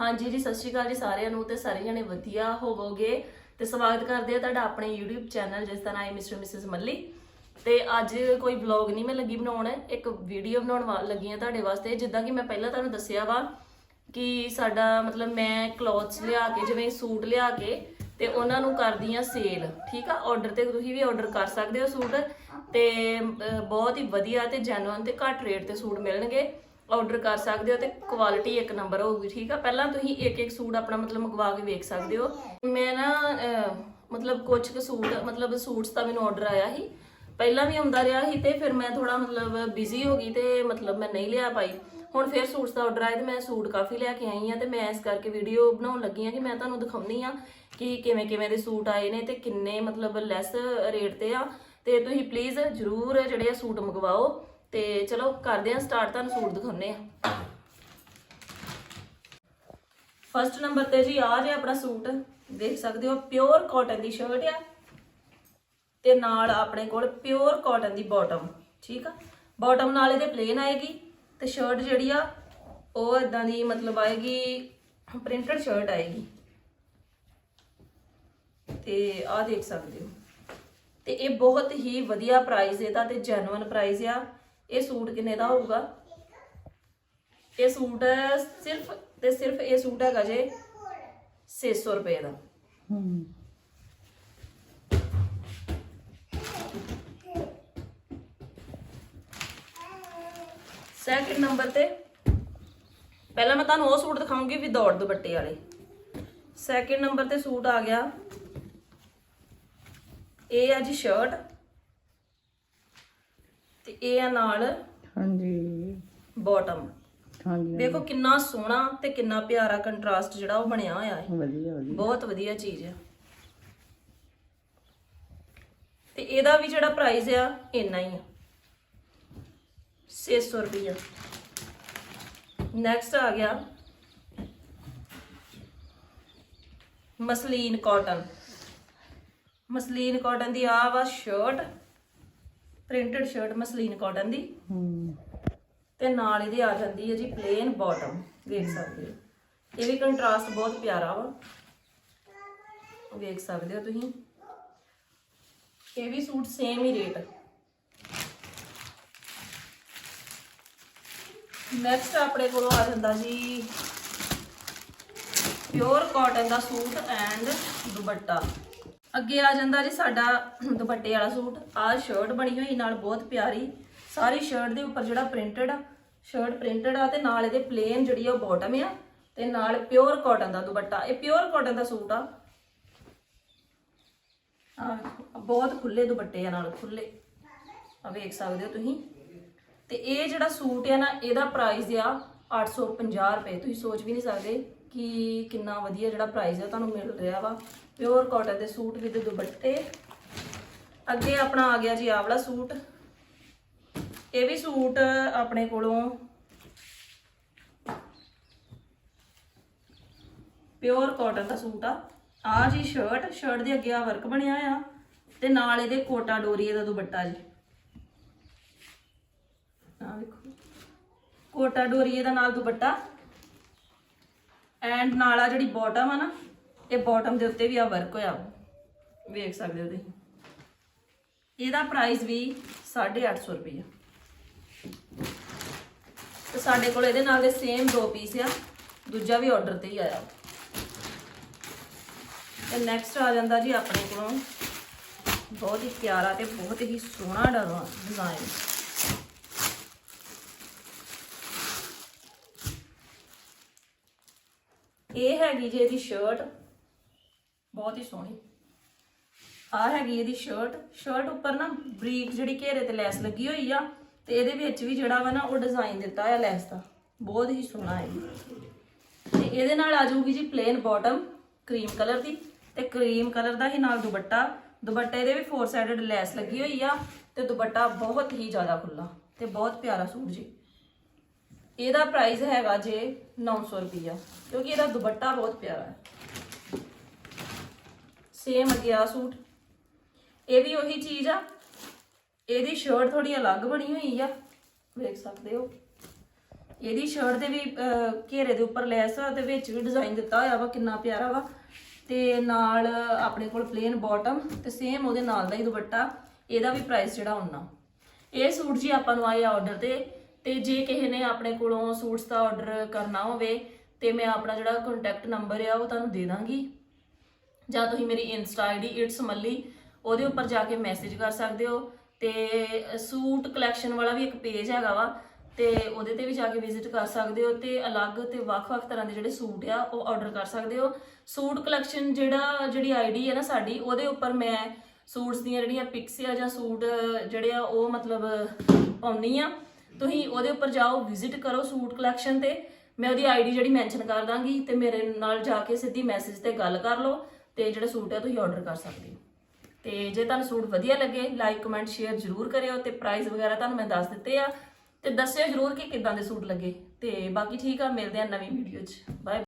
ਹਾਂਜੀ ਜੀ, ਸਤਿ ਸ਼੍ਰੀ ਅਕਾਲ ਜੀ ਸਾਰਿਆਂ ਨੂੰ ਤੇ ਸਾਰੇ ਜਣੇ ਵਧੀਆ ਹੋਵੋਗੇ ਤੇ ਸਵਾਗਤ ਕਰਦੇ ਆ ਤੁਹਾਡਾ ਆਪਣੇ YouTube ਚੈਨਲ, ਜਿਸ ਦਾ ਨਾਮ ਹੈ ਮਿਸਟਰ ਮਿਸਿਸ ਮੱਲੀ ਤੇ ਅੱਜ ਕੋਈ ਵਲੌਗ ਨਹੀਂ ਮੈਂ ਲੱਗੀ ਬਣਾਉਣ, ਇੱਕ ਵੀਡੀਓ ਬਣਾਉਣ ਵਾ, ਲੱਗੀ ਆ ਤੁਹਾਡੇ ਵਾਸਤੇ। ਜਿੱਦਾਂ ਕਿ ਮੈਂ ਪਹਿਲਾਂ ਤੁਹਾਨੂੰ ਦੱਸਿਆ ਵਾ ਕਿ ਸਾਡਾ ਮਤਲਬ ਮੈਂ ਕਲੋਥਸ ਲਿਆ ਕੇ, ਜਿਵੇਂ ਸੂਟ ਲਿਆ ਕੇ ਤੇ ਉਹਨਾਂ ਨੂੰ ਕਰਦੀ ਆ ਸੇਲ ਠੀਕ ਆ? ਆਰਡਰ ਤੇ ਤੁਸੀਂ ਵੀ ਆਰਡਰ ਕਰ ਸਕਦੇ ਹੋ ਸੂਟ ਤੇ ਬਹੁਤ ਹੀ ਵਧੀਆ ਤੇ ਜੈਨੂਇਨ ਤੇ ਘੱਟ ਰੇਟ ਤੇ ਸੂਟ ਮਿਲਣਗੇ। ਆਰਡਰ ਕਰ ਸਕਦੇ ਹੋ ਤੇ ਕੁਆਲਿਟੀ ਇੱਕ ਨੰਬਰ ਹੋਊਗੀ, ਠੀਕ ਆ? ਪਹਿਲਾਂ ਤੁਸੀਂ ਇੱਕ ਇੱਕ ਸੂਟ ਆਪਣਾ ਮਤਲਬ ਮੰਗਵਾ ਕੇ ਵੇਖ ਸਕਦੇ ਹੋ। ਮੈਂ ਨਾ ਮਤਲਬ ਕੁਝ ਕੁ ਸੂਟ, ਮਤਲਬ ਸੂਟਸ ਦਾ ਮੈਨੂੰ ਆਰਡਰ ਆਇਆ ਸੀ। ਪਹਿਲਾਂ ਵੀ ਆਉਂਦਾ ਰਿਹਾ ਸੀ ਤੇ ਫਿਰ ਮੈਂ ਥੋੜਾ ਮਤਲਬ ਬਿਜ਼ੀ ਹੋ ਗਈ ਤੇ ਮਤਲਬ ਮੈਂ ਨਹੀਂ ਲਿਆ ਪਾਈ। ਹੁਣ ਫਿਰ ਸੂਟਸ ਦਾ ਆਰਡਰ ਆਇਆ ਤੇ ਮੈਂ ਸੂਟ ਕਾਫੀ ਲੈ ਕੇ ਆਈ ਆ ਤੇ ਮੈਂ ਇਸ ਕਰਕੇ ਵੀਡੀਓ ਬਣਾਉਣ ਲੱਗੀ ਆ ਕਿ ਮੈਂ ਤੁਹਾਨੂੰ ਦਿਖਾਉਣੀ ਆ ਕਿ ਕਿਵੇਂ ਕਿਵੇਂ ਦੇ ਸੂਟ ਆਏ ਨੇ ਤੇ ਕਿੰਨੇ ਮਤਲਬ ਲੈਸ ਰੇਟ ਤੇ ਆ। ਤੇ ਤੁਸੀਂ ਪਲੀਜ਼ ਜਰੂਰ ਜਿਹੜੇ ਆ ਸੂਟ ਮੰਗਵਾਓ। ਤੇ ਚਲੋ ਕਰਦੇ ਹਾਂ ਸਟਾਰਟ ਤੁਹਾਨੂੰ ਸੂਟ ਦਿਖਾਉਣੇ ਆ। ਫਸਟ ਨੰਬਰ ਤੇ ਜੀ ਆ ਰਿਹਾ ਆਪਣਾ ਸੂਟ, ਦੇਖ ਸਕਦੇ ਹੋ ਪਿਓਰ ਕਾਟਨ ਦੀ ਸ਼ਰਟ ਆ। ਤੇ ਨਾਲ ਆਪਣੇ ਕੋਲ ਪਿਓਰ ਕਾਟਨ ਦੀ ਬਾਟਮ ਠੀਕ ਆ? ਬਾਟਮ ਨਾਲ ਇਹਦੇ ਪਲੇਨ ਆਏਗੀ, ਤੇ ਸ਼ਰਟ ਜਿਹੜੀ ਆ, ਉਹ ਇਦਾਂ ਦੀ ਮਤਲਬ ਆਏਗੀ ਪ੍ਰਿੰਟਡ ਸ਼ਰਟ ਆਏਗੀ। ਤੇ ਆਹ ਦੇਖ ਸਕਦੇ ਹੋ। ਤੇ ਇਹ ਬਹੁਤ ਹੀ ਵਧੀਆ ਪ੍ਰਾਈਸ ਇਹਦਾ ਤੇ ਜੈਨੂਇਨ ਪ੍ਰਾਈਸ ਆ। ਇਹ ਸੂਟ ਕਿੰਨੇ ਦਾ ਹੋਊਗਾ? ਇਹ ਸੂਟ ਸਿਰਫ ਤੇ ਸਿਰਫ ਇਹ ਸੂਟ ਹੈਗਾ ਜੇ 600 ਰੁਪਏ ਦਾ। ਹੂੰ ਸੈਕਿੰਡ ਨੰਬਰ ਤੇ ਪਹਿਲਾਂ ਮੈਂ ਤੁਹਾਨੂੰ ਉਹ ਸੂਟ ਦਿਖਾਉਂਗੀ ਵਿਦਆਊਟ ਦੁਪੱਟੇ ਵਾਲੇ। ਸੈਕਿੰਡ ਨੰਬਰ ਤੇ ਸੂਟ ਆ ਗਿਆ। ਇਹ ਆ ਜੀ ਸ਼ਰਟ ਤੇ ਇਹ ਆ ਨਾਲ ਹਾਂਜੀ। ਬਾਟਮ ਹਾਂਜੀ ਦੇਖੋ ਕਿੰਨਾ ਸੋਹਣਾ ਤੇ ਕਿੰਨਾ ਪਿਆਰਾ ਕੰਟਰਾਸਟ ਜਿਹੜਾ ਉਹ ਬਣਿਆ ਹੋਇਆ ਹੈ। ਵਧੀਆ ਵਧੀਆ। ਬਹੁਤ ਵਧੀਆ ਚੀਜ਼ ਆ ਤੇ ਇਹਦਾ ਵੀ ਜਿਹੜਾ ਪ੍ਰਾਈਸ ਆ ਇੰਨਾ ਹੀ ਆ। 600 ਰੁਪਈਆ। ਨੈਕਸਟ ਆ ਗਿਆ ਮਸਲੀਨ ਕਾਟਨ ਮਸਲੀਨ ਕਾਟਨ ਦੀ ਆ ਵਾ shirt printed shirt muslin cotton ਦੀ। ਹੂੰ। ਤੇ ਨਾਲ ਇਹਦੇ ਆ ਜਾਂਦੀ ਹੈ ਜੀ ਪਲੇਨ ਬਾਟਮ ਵੇਖ ਸਕਦੇ ਹੋ। ਇਹ ਵੀ ਕੰਟਰਾਸਟ ਬਹੁਤ ਪਿਆਰਾ ਵਾ। ਵੇਖ ਸਕਦੇ ਹੋ ਤੁਸੀਂ। ਇਹ ਵੀ ਸੂਟ ਸੇਮ ਹੀ ਰੇਟ ਨੈਕਸਟ ਆਪਣੇ ਕੋਲ ਆ ਜਾਂਦਾ ਜੀ ਪਿਓਰ ਕਾਟਨ ਦਾ ਸੂਟ ਐਂਡ ਦੁਪੱਟਾ। ਅੱਗੇ ਆ ਜਾਂਦਾ ਜੀ ਸਾਡਾ ਦੁਪੱਟੇ ਵਾਲਾ ਸੂਟ। ਆਹ ਸ਼ਰਟ ਬਣੀ ਹੋਈ, ਨਾਲ ਬਹੁਤ ਪਿਆਰੀ। ਸਾਰੀ ਸ਼ਰਟ ਦੇ ਉੱਪਰ ਜਿਹੜਾ ਪ੍ਰਿੰਟਡ ਆ ਸ਼ਰਟ ਪ੍ਰਿੰਟਡ ਆ ਤੇ ਨਾਲ ਇਹਦੇ ਪਲੇਨ ਜਿਹੜੀ ਆ ਉਹ ਬਾਟਮ ਆ ਤੇ ਨਾਲ ਪਿਓਰ ਕਾਟਨ ਦਾ ਦੁਪੱਟਾ। ਇਹ ਪਿਓਰ ਕਾਟਨ ਦਾ ਸੂਟ ਆ। ਬਹੁਤ ਖੁੱਲੇ ਦੁਪੱਟੇ ਆ ਨਾਲ ਖੁੱਲੇ ਆ ਵੇਖ ਸਕਦੇ ਹੋ ਤੁਸੀਂ। ਤੇ ਇਹ ਜਿਹੜਾ ਸੂਟ ਆ ਨਾ, ਇਹਦਾ ਪ੍ਰਾਈਸ ਆ 850 ਰੁਪਏ। ਤੁਸੀਂ ਸੋਚ ਵੀ ਨਹੀਂ ਸਕਦੇ। ਕਿ ਕਿੰਨਾ ਵਧੀਆ ਜਿਹੜਾ ਪ੍ਰਾਈਸ ਹੈ ਤੁਹਾਨੂੰ ਮਿਲ ਰਿਹਾ ਵਾ। ਪਿਓਰ ਕਾਟਨ ਦੇ ਸੂਟ ਵਿਦ ਦੁਪੱਟੇ। ਅੱਗੇ ਆਪਣਾ ਆ ਗਿਆ ਜੀ ਆਹ ਵਾਲਾ ਸੂਟ। ਇਹ ਵੀ ਸੂਟ ਆਪਣੇ ਕੋਲੋਂ ਪਿਓਰ ਕਾਟਨ ਦਾ ਸੂਟ ਆ। ਆ ਜੀ ਸ਼ਰਟ ਸ਼ਰਟ ਦੇ ਅੱਗੇ ਆ ਵਰਕ ਬਣਿਆ ਆ ਤੇ ਨਾਲ ਇਹਦੇ ਕੋਟਾ ਡੋਰੀਏ ਦਾ ਦੁਪੱਟਾ ਜੀ। ਆ ਵੇਖੋ। ਕੋਟਾ ਡੋਰੀਏ ਦਾ ਨਾਲ ਦੁਪੱਟਾ। ਐਂਡ ਨਾਲ ਆ ਜਿਹੜੀ ਬਾਟਮ ਆ ਨਾ, ਇਹ ਬਾਟਮ ਦੇ ਉੱਤੇ ਵੀ ਆ ਵਰਕ ਹੋਇਆ ਵੇਖ ਸਕਦੇ ਹੋ ਤੁਸੀਂ। ਇਹਦਾ ਪ੍ਰਾਈਸ ਵੀ 850 ਰੁਪਏ ਤੇ ਸਾਡੇ ਕੋਲ ਇਹਦੇ ਨਾਲ ਦੇ ਸੇਮ ਦੋ ਪੀਸ ਆ, ਦੂਜਾ ਵੀ ਆਰਡਰ ਤੇ ਹੀ ਆਇਆ ਤੇ ਨੈਕਸਟ ਆ ਜਾਂਦਾ ਜੀ ਆਪਣੇ ਕੋਲੋਂ ਬਹੁਤ ਹੀ ਪਿਆਰਾ ਤੇ ਬਹੁਤ ਹੀ ਸੋਹਣਾ ਡਿਜ਼ਾਈਨ ਇਹ ਹੈਗੀ ਜੀ ਇਹਦੀ ਸ਼ਰਟ ਬਹੁਤ ਹੀ ਸੋਹਣੀ। ਆ ਹੈਗੀ ਇਹਦੀ ਸ਼ਰਟ ਸ਼ਰਟ ਉੱਪਰ ਨਾ ਬਰੀਕ ਜਿਹੜੀ ਘੇਰੇ ਤੇ ਲੈਸ ਲੱਗੀ ਹੋਈ ਆ, ਤੇ ਇਹਦੇ ਵਿੱਚ ਵੀ ਜਿਹੜਾ ਵਾ ਨਾ ਉਹ ਡਿਜ਼ਾਈਨ ਦਿੱਤਾ ਆ ਲੈਸ ਦਾ। ਬਹੁਤ ਹੀ ਸੋਹਣਾ ਹੈ ਤੇ ਇਹਦੇ ਨਾਲ ਆ ਜਾਊਗੀ ਜੀ ਪਲੇਨ ਬਾਟਮ ਕਰੀਮ ਕਲਰ ਦੀ। ਤੇ ਕਰੀਮ ਕਲਰ ਦਾ ਹੀ ਨਾਲ ਦੁਪੱਟਾ। ਦੁਪੱਟੇ ਦੇ ਵੀ ਫੋਰ ਸਾਈਡਡ ਲੈਸ ਲੱਗੀ ਹੋਈ ਆ, ਤੇ ਦੁਪੱਟਾ ਬਹੁਤ ਹੀ ਜ਼ਿਆਦਾ ਖੁੱਲਾ ਤੇ ਬਹੁਤ ਪਿਆਰਾ ਸੂਟ ਜੀ। ਇਹਦਾ ਪ੍ਰਾਈਸ ਹੈਗਾ ਜੇ 900 ਰੁਪਈਆ, ਕਿਉਂਕਿ ਇਹਦਾ ਦੁਪੱਟਾ ਬਹੁਤ ਪਿਆਰਾ ਹੈ। ਸੇਮ ਅਗਿਆ ਸੂਟ। ਇਹ ਵੀ ਉਹੀ ਚੀਜ਼ ਆ। ਇਹਦੀ ਸ਼ਰਟ ਥੋੜੀ ਅਲੱਗ ਬਣੀ ਹੋਈ ਆ। ਵੇਖ ਸਕਦੇ ਹੋ। ਇਹਦੀ ਸ਼ਰਟ ਦੇ ਵੀ ਘੇਰੇ ਦੇ ਉੱਪਰ ਲੈਸ ਆ ਤੇ ਵਿੱਚ ਵੀ ਡਿਜ਼ਾਈਨ ਦਿੱਤਾ ਹੋਇਆ ਵਾ, ਕਿੰਨਾ ਪਿਆਰਾ ਵਾ। ਤੇ ਨਾਲ ਆਪਣੇ ਕੋਲ ਪਲੇਨ ਬਾਟਮ ਤੇ ਸੇਮ ਉਹਦੇ ਨਾਲ ਦਾ ਹੀ ਦੁਪੱਟਾ। ਇਹਦਾ ਵੀ ਪ੍ਰਾਈਸ ਜਿਹੜਾ ਉਹਨਾਂ ਇਹ ਸੂਟ ਜੀ ਆਪਾਂ ਨੂੰ ਆਏ ਆਰਡਰ ਤੇ ਤੇ ਜੇ ਕਿਸੇ ਨੇ ਆਪਣੇ ਕੋਲੋਂ ਸੂਟਸ ਦਾ ਆਰਡਰ ਕਰਨਾ ਹੋਵੇ ਤੇ ਮੈਂ ਆਪਣਾ ਜਿਹੜਾ ਕੰਟੈਕਟ ਨੰਬਰ ਆ ਉਹ ਤੁਹਾਨੂੰ ਦੇ ਦਾਂਗੀ। ਜਾਂ ਤੁਸੀਂ ਮੇਰੀ ਇੰਸਟਾ ਆਈਡੀ ਇਟਸ ਮੱਲੀ ਉਹਦੇ ਉੱਪਰ ਜਾ ਕੇ ਮੈਸੇਜ ਕਰ ਸਕਦੇ ਹੋ। ਤੇ ਸੂਟ ਕਲੈਕਸ਼ਨ ਵਾਲਾ ਵੀ ਇੱਕ ਪੇਜ ਹੈਗਾ ਵਾ, ਤੇ ਉਹਦੇ ਤੇ ਵੀ ਜਾ ਕੇ ਵਿਜ਼ਿਟ ਕਰ ਸਕਦੇ ਹੋ ਤੇ ਅਲੱਗ ਤੇ ਵੱਖ-ਵੱਖ ਤਰ੍ਹਾਂ ਦੇ ਜਿਹੜੇ ਸੂਟ ਆ ਉਹ ਆਰਡਰ ਕਰ ਸਕਦੇ ਹੋ। ਸੂਟ ਕਲੈਕਸ਼ਨ ਜਿਹੜਾ, ਜਿਹੜੀ ਆਈਡੀ ਹੈ ਨਾ ਸਾਡੀ, ਉਹਦੇ ਉੱਪਰ ਮੈਂ ਸੂਟਸ ਦੀਆਂ ਜਿਹੜੀਆਂ ਪਿਕਸ ਆ ਜਾਂ ਸੂਟ ਜਿਹੜੇ ਆ ਉਹ ਮਤਲਬ ਪਾਉਣੀ ਆ। ਤੁਸੀਂ ਉਹਦੇ ਉੱਪਰ ਜਾਓ ਵਿਜ਼ਿਟ ਕਰੋ ਸੂਟ ਕਲੈਕਸ਼ਨ ਤੇ। ਮੈਂ ਉਹਦੀ ਆਈਡੀ ਜਿਹੜੀ ਮੈਂਸ਼ਨ ਕਰ ਦਾਂਗੀ ਤੇ ਮੇਰੇ ਨਾਲ ਜਾ ਕੇ ਸਿੱਧੀ ਮੈਸੇਜ ਤੇ ਗੱਲ ਕਰ ਲਓ ਤੇ ਜਿਹੜੇ ਸੂਟ ਆ ਤੁਸੀਂ ਆਰਡਰ ਕਰ ਸਕਦੇ ਹੋ। ਤੇ ਜੇ ਤੁਹਾਨੂੰ ਸੂਟ ਵਧੀਆ ਲੱਗੇ ਲਾਈਕ ਕਮੈਂਟ ਸ਼ੇਅਰ ਜ਼ਰੂਰ ਕਰਿਓ ਤੇ ਪ੍ਰਾਈਸ ਵਗੈਰਾ ਤੁਹਾਨੂੰ ਮੈਂ ਦੱਸ ਦਿੱਤੇ ਆ। ਤੇ ਦੱਸਿਓ ਜ਼ਰੂਰ ਕਿ ਕਿੱਦਾਂ ਦੇ ਸੂਟ ਲੱਗੇ। ਤੇ ਬਾਕੀ ਠੀਕ ਆ, ਮਿਲਦੇ ਆ ਨਵੀਂ ਵੀਡੀਓ 'ਚ। ਬਾਏ